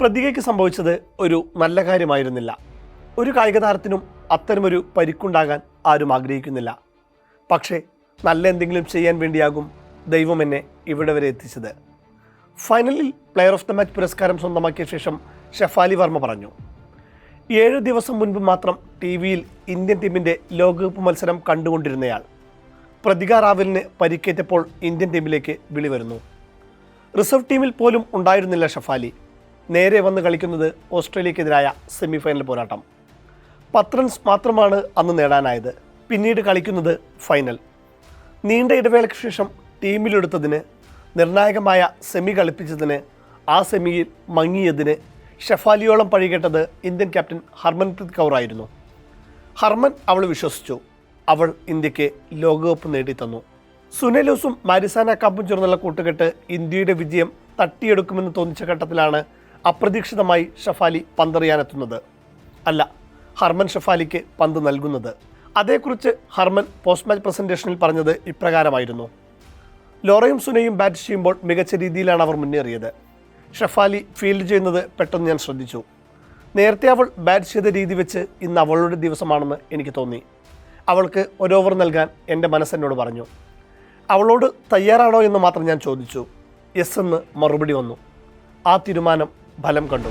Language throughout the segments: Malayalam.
പ്രതികയ്ക്ക് സംഭവിച്ചത് ഒരു നല്ല കാര്യമായിരുന്നില്ല. ഒരു കായിക താരത്തിനും അത്തരമൊരു പരിക്കുണ്ടാകാൻ ആരും ആഗ്രഹിക്കുന്നില്ല. പക്ഷേ നല്ല എന്തെങ്കിലും ചെയ്യാൻ വേണ്ടിയാകും ദൈവം എന്നെ ഇവിടെ വരെ എത്തിച്ചത്. ഫൈനലിൽ പ്ലെയർ ഓഫ് ദ മാച്ച് പുരസ്കാരം സ്വന്തമാക്കിയ ശേഷം ഷെഫാലി വർമ്മ പറഞ്ഞു ഏഴ് ദിവസം മുൻപ് മാത്രം ടി വിയിൽ ഇന്ത്യൻ ടീമിന്റെ ലോകകപ്പ് മത്സരം കണ്ടുകൊണ്ടിരുന്നയാൾ. പ്രതികാ റാവലിന് പരിക്കേറ്റപ്പോൾ ഇന്ത്യൻ ടീമിലേക്ക് വിളി വരുന്നു. റിസർവ് ടീമിൽ പോലും ഉണ്ടായിരുന്നില്ല ഷഫാലി. നേരെ വന്ന് കളിക്കുന്നത് ഓസ്ട്രേലിയക്കെതിരായ സെമിഫൈനൽ പോരാട്ടം. പത്ത് റൺസ് മാത്രമാണ് അന്ന് നേടാനായത്. പിന്നീട് കളിക്കുന്നത് ഫൈനൽ നീണ്ട ഇടവേളയ്ക്ക് ശേഷം ടീമിലെടുത്തതിന് നിർണായകമായ സെമി കളിപ്പിച്ചതിന് ആ സെമിയിൽ മങ്ങിയതിന് ഷെഫാലിയോളം പഴികേട്ടത് ഇന്ത്യൻ ക്യാപ്റ്റൻ ഹർമൻപ്രീത് കൗർ ആയിരുന്നു. ഹർമൻ അവൾ വിശ്വസിച്ചു. അവൾ ഇന്ത്യയ്ക്ക് ലോകകപ്പ് നേടിത്തന്നു. സുനലൂസും മാരിസാന കാപ്പും ചേർന്നുള്ള കൂട്ടുകെട്ട് ഇന്ത്യയുടെ വിജയം തട്ടിയെടുക്കുമെന്ന് തോന്നിച്ച ഘട്ടത്തിലാണ് അപ്രതീക്ഷിതമായി ഷഫാലി പന്തെറിയാനെത്തുന്നത്. അല്ല ഹർമൻ ഷഫാലിക്ക് പന്ത് നൽകുന്നത്. അതേക്കുറിച്ച് ഹർമൻ പോസ്റ്റ് മാച്ച് പ്രസന്റേഷനിൽ പറഞ്ഞത് ഇപ്രകാരമായിരുന്നു. ലോറയും സുനയും ബാറ്റ് ചെയ്യുമ്പോൾ മികച്ച രീതിയിലാണ് അവർ മുന്നേറിയത്. ഷഫാലി ഫീൽഡ് ചെയ്യുന്നത് പെട്ടെന്ന് ഞാൻ ശ്രദ്ധിച്ചു. നേരത്തെ അവൾ ബാറ്റ് ചെയ്ത രീതി വെച്ച് ഇന്ന് അവളുടെ ദിവസമാണെന്ന് എനിക്ക് തോന്നി. അവൾക്ക് ഒരു ഓവർ നൽകാൻ എന്റെ മനസ്സെന്നോട് പറഞ്ഞു. അവളോട് തയ്യാറാണോ എന്ന് മാത്രം ഞാൻ ചോദിച്ചു. യെസ് എന്ന് മറുപടി വന്നു. ആ തീരുമാനം ഫലം കണ്ടു.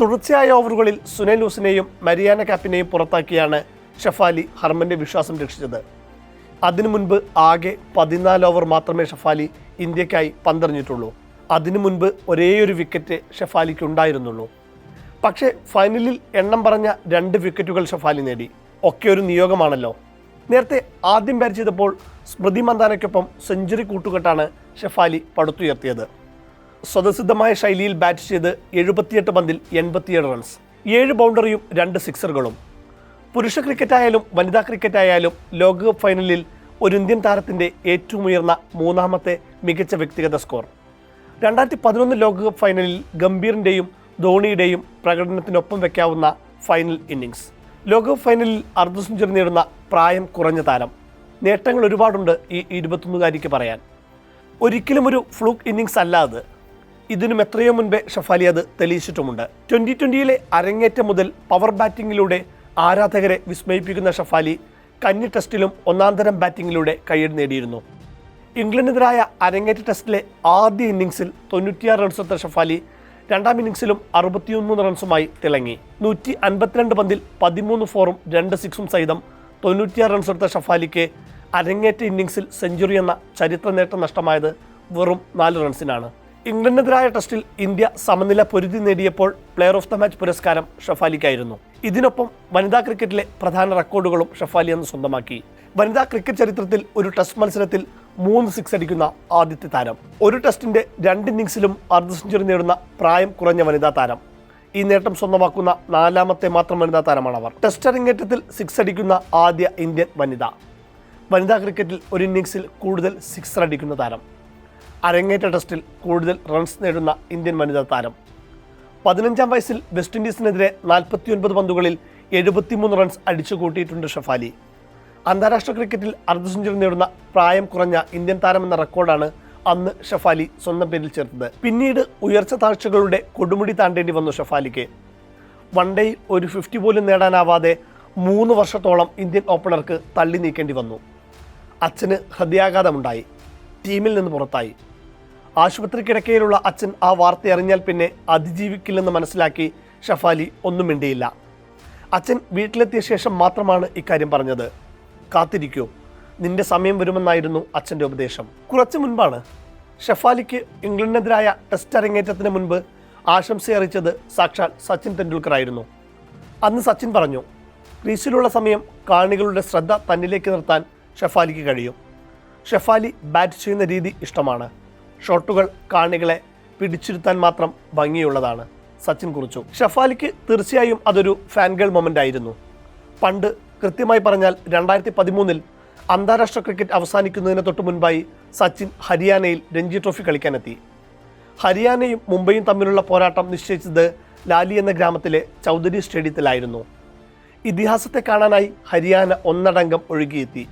തുടർച്ചയായ ഓവറുകളിൽ സുനിൽ ഹുസിനെയും മരിയാന കാപ്പിനെയും പുറത്താക്കിയാണ് ഷഫാലി ഹർമന്റെ വിശ്വാസം രക്ഷിച്ചത്. അതിനു മുൻപ് ആകെ പതിനാല് ഓവർ മാത്രമേ ഷഫാലി ഇന്ത്യക്കായി പന്തെറിഞ്ഞിട്ടുള്ളൂ. അതിനു മുൻപ് ഒരേയൊരു വിക്കറ്റ് ഷഫാലിക്ക് ഉണ്ടായിരുന്നുള്ളൂ പക്ഷേ ഫൈനലിൽ എണ്ണം പറഞ്ഞ രണ്ട് വിക്കറ്റുകൾ ഷഫാലി നേടി. ഒക്കെ ഒരു നിയോഗമാണല്ലോ. നേരത്തെ ആദ്യം ബാറ്റ് ചെയ്തപ്പോൾ സ്മൃതി മന്ദാനയ്ക്കൊപ്പം സെഞ്ചുറി കൂട്ടുകെട്ടാണ് ഷെഫാലി പടുത്തുയർത്തിയത്. സ്വതസിദ്ധമായ ശൈലിയിൽ ബാറ്റ് ചെയ്ത് എഴുപത്തിയെട്ട് പന്തിൽ എൺപത്തിയേഴ് റൺസ് ഏഴ് ബൗണ്ടറിയും രണ്ട് സിക്സറുകളും. പുരുഷ ക്രിക്കറ്റായാലും വനിതാ ക്രിക്കറ്റായാലും ലോകകപ്പ് ഫൈനലിൽ ഒരു ഇന്ത്യൻ താരത്തിന്റെ ഏറ്റവും ഉയർന്ന മൂന്നാമത്തെ മികച്ച വ്യക്തിഗത സ്കോർ. രണ്ടായിരത്തി പതിനൊന്ന് ലോകകപ്പ് ഫൈനലിൽ ഗംഭീറിന്റെയും ധോണിയുടെയും പ്രകടനത്തിനൊപ്പം വയ്ക്കാവുന്ന ഫൈനൽ ഇന്നിങ്സ്. ലോകകപ്പ് ഫൈനലിൽ അർദ്ധ സെഞ്ചുറി നേടുന്ന പ്രായം കുറഞ്ഞ താരം. നേട്ടങ്ങൾ ഒരുപാടുണ്ട് ഈ ഇരുപത്തൊന്നുകാരിക്ക് പറയാൻ. ഒരിക്കലും ഒരു ഫ്ലൂക്ക് ഇന്നിങ്സ് അല്ല അത് ഇതിനും എത്രയോ മുൻപേ ഷഫാലി അത് തെളിയിച്ചിട്ടുമുണ്ട്. ട്വന്റി ട്വന്റിയിലെ അരങ്ങേറ്റം മുതൽ പവർ ബാറ്റിങ്ങിലൂടെ ആരാധകരെ വിസ്മയിപ്പിക്കുന്ന ഷഫാലി കന്നി ടെസ്റ്റിലും ഒന്നാന്തരം ബാറ്റിങ്ങിലൂടെ കയ്യടി നേടിയിരുന്നു. ഇംഗ്ലണ്ടിനെതിരായ അരങ്ങേറ്റ ടെസ്റ്റിലെ ആദ്യ ഇന്നിങ്സിൽ തൊണ്ണൂറ്റിയാറ് റൺസ് എത്ത ഷഫാലി രണ്ടാം ഇന്നിംഗ്സിലും അറുപത്തിയൊന്ന് റൺസുമായി തിളങ്ങി. നൂറ്റി അൻപത്തിരണ്ട് പന്തിൽ പതിമൂന്ന് ഫോറും രണ്ട് സിക്സും സഹിതം തൊണ്ണൂറ്റിയാറ് റൺസെടുത്ത ഷഫാലിക്ക് അരങ്ങേറ്റ ഇന്നിംഗ്സിൽ സെഞ്ചുറി എന്ന ചരിത്ര നേട്ടം നഷ്ടമായത് വെറും നാല് റൺസിനാണ് ഇംഗ്ലണ്ടിനെതിരായ ടെസ്റ്റിൽ ഇന്ത്യ സമനില പൊരുതി നേടിയപ്പോൾ പ്ലെയർ ഓഫ് ദ മാച്ച് പുരസ്കാരം ഷഫാലിക്കായിരുന്നു. ഇതിനൊപ്പം വനിതാ ക്രിക്കറ്റിലെ പ്രധാന റെക്കോർഡുകളും ഷഫാലി അന്ന് സ്വന്തമാക്കി. വനിതാ ക്രിക്കറ്റ് ചരിത്രത്തിൽ ഒരു ടെസ്റ്റ് മത്സരത്തിൽ മൂന്ന് സിക്സ് അടിക്കുന്ന ആദ്യത്തെ താരം. ഒരു ടെസ്റ്റിന്റെ രണ്ട് ഇന്നിങ്സിലും അർദ്ധ സെഞ്ചുറി നേടുന്ന പ്രായം കുറഞ്ഞ വനിതാ താരം. ഈ നേട്ടം സ്വന്തമാക്കുന്ന നാലാമത്തെ മാത്രം വനിതാ താരമാണ് അവർ ടെസ്റ്റ് അരങ്ങേറ്റത്തിൽ സിക്സ് അടിക്കുന്ന ആദ്യ ഇന്ത്യൻ വനിത. വനിതാ ക്രിക്കറ്റിൽ ഒരു ഇന്നിങ്സിൽ കൂടുതൽ സിക്സർ അടിക്കുന്ന താരം. അരങ്ങേറ്റ ടെസ്റ്റിൽ കൂടുതൽ റൺസ് നേടുന്ന ഇന്ത്യൻ വനിതാ താരം. പതിനഞ്ചാം വയസ്സിൽ വെസ്റ്റ് ഇൻഡീസിനെതിരെ നാൽപ്പത്തിയൊൻപത് പന്തുകളിൽ എഴുപത്തിമൂന്ന് റൺസ് അടിച്ചു കൂട്ടിയിട്ടുണ്ട് ഷഫാലി. അന്താരാഷ്ട്ര ക്രിക്കറ്റിൽ അർദ്ധ സെഞ്ചുറി നേടുന്ന പ്രായം കുറഞ്ഞ ഇന്ത്യൻ താരമെന്ന റെക്കോർഡാണ് അന്ന് ഷഫാലി സ്വന്തം പേരിൽ ചേർത്തത്. പിന്നീട് ഉയർച്ച താഴ്ചകളുടെ കൊടുമുടി താണ്ടേണ്ടി വന്നു ഷഫാലിക്ക്. വൺ ഡേയിൽ ഒരു ഫിഫ്റ്റി പോലും നേടാനാവാതെ മൂന്ന് വർഷത്തോളം ഇന്ത്യൻ ഓപ്പണർക്ക് തള്ളി നീക്കേണ്ടി വന്നു. അച്ഛന് ഹൃദയാഘാതമുണ്ടായി. ടീമിൽ നിന്ന് പുറത്തായി. ആശുപത്രി കിടക്കയിലുള്ള അച്ഛൻ ആ വാർത്ത അറിഞ്ഞാൽ പിന്നെ അതിജീവിക്കില്ലെന്ന് മനസ്സിലാക്കി ഷഫാലി ഒന്നും മിണ്ടിയില്ല. അച്ഛൻ വീട്ടിലെത്തിയ ശേഷം മാത്രമാണ് ഇക്കാര്യം പറഞ്ഞത്. കാത്തിരിക്കൂ. നിന്റെ സമയം വരുമെന്നായിരുന്നു അച്ഛന്റെ ഉപദേശം. കുറച്ചു മുൻപാണ് ഷെഫാലിക്ക് ഇംഗ്ലണ്ടിനെതിരായ ടെസ്റ്റ് അരങ്ങേറ്റത്തിന് മുൻപ് ആശംസ അറിയിച്ചത് സാക്ഷാൽ സച്ചിൻ തെണ്ടുൽക്കർ ആയിരുന്നു അന്ന് സച്ചിൻ പറഞ്ഞു ക്രീസിലുള്ള സമയം കാണികളുടെ ശ്രദ്ധ തന്നിലേക്ക് നിർത്താൻ ഷെഫാലിക്ക് കഴിയും. ഷെഫാലി ബാറ്റ് ചെയ്യുന്ന രീതി ഇഷ്ടമാണ്. ഷോട്ടുകൾ കാണികളെ പിടിച്ചിരുത്താൻ മാത്രം ഭംഗിയുള്ളതാണ് സച്ചിൻ കുറിച്ചു. ഷെഫാലിക്ക് തീർച്ചയായും അതൊരു ഫാൻഗേൾ മൊമെന്റ് ആയിരുന്നു. പണ്ട് കൃത്യമായി പറഞ്ഞാൽ രണ്ടായിരത്തി പതിമൂന്നിൽ അന്താരാഷ്ട്ര ക്രിക്കറ്റ് അവസാനിക്കുന്നതിന് തൊട്ട് മുൻപായി സച്ചിൻ ഹരിയാനയിൽ രഞ്ജി ട്രോഫി കളിക്കാനെത്തി. ഹരിയാനയും മുംബൈയും തമ്മിലുള്ള പോരാട്ടം നിശ്ചയിച്ചത് ലാലി എന്ന ഗ്രാമത്തിലെ ചൗധരി സ്റ്റേഡിയത്തിലായിരുന്നു. ഇതിഹാസത്തെ കാണാനായി ഹരിയാന ഒന്നടങ്കം ഒഴുകിയെത്തി.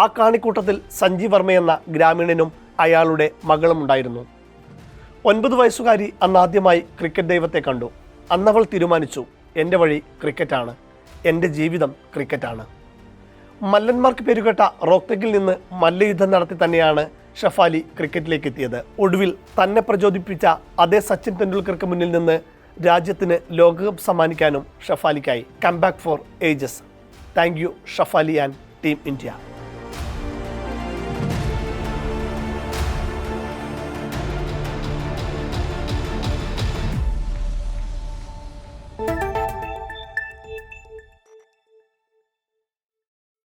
ആ കാണിക്കൂട്ടത്തിൽ സഞ്ജീവ് വർമ്മ എന്ന ഗ്രാമീണനും അയാളുടെ മകളും ഉണ്ടായിരുന്നു. ഒൻപത് വയസ്സുകാരി അന്ന് ആദ്യമായി ക്രിക്കറ്റ് ദൈവത്തെ കണ്ടു. അന്നവൾ തീരുമാനിച്ചു എന്റെ വഴി ക്രിക്കറ്റാണ്. എന്റെ ജീവിതം ക്രിക്കറ്റാണ്. മല്ലന്മാർക്ക് പേരുകേട്ട റോക്തക്കിൽ നിന്ന് മല്ലയുദ്ധം നടത്തി തന്നെയാണ് ഷഫാലി ക്രിക്കറ്റിലേക്ക് എത്തിയത് ഒടുവിൽ തന്നെ പ്രചോദിപ്പിച്ച അതേ സച്ചിൻ തെണ്ടുൽക്കർക്ക് മുന്നിൽ നിന്ന് രാജ്യത്തിന് ലോകകപ്പ് സമ്മാനിക്കാനും ഷഫാലിക്കായി comeback for ages thank you Shafali and team India